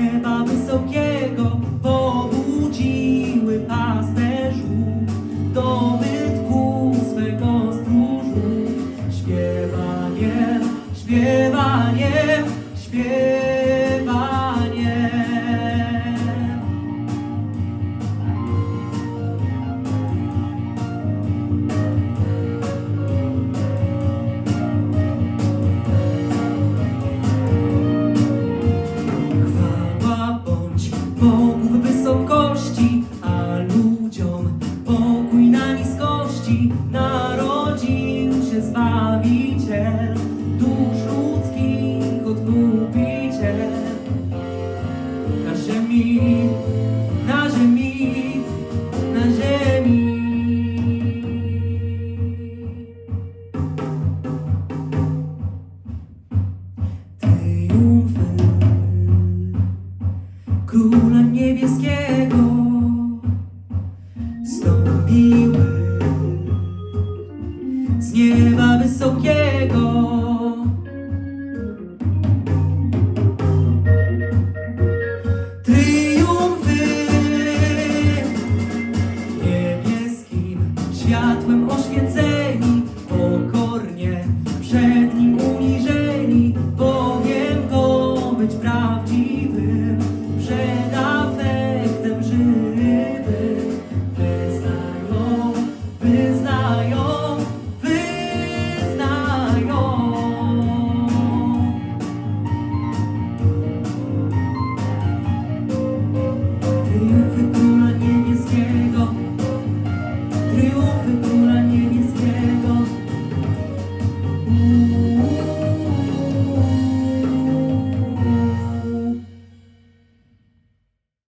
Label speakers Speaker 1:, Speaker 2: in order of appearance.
Speaker 1: nieba wysokiego pobudziły pasterzu dobytku swego stróżów śpiewanie, śpiewanie, śpiewanie. narodził się Zbawiciel, dusz ludzkich odkupiciel. Na ziemi, na ziemi, na ziemi. Triumfy Króla niebieskiego stąpił nieba wysokiego. Triumfy niebieskim światłem oświeceni, pokornie przed nim uniżeni, bowiem to być prawdziwym, Triumfy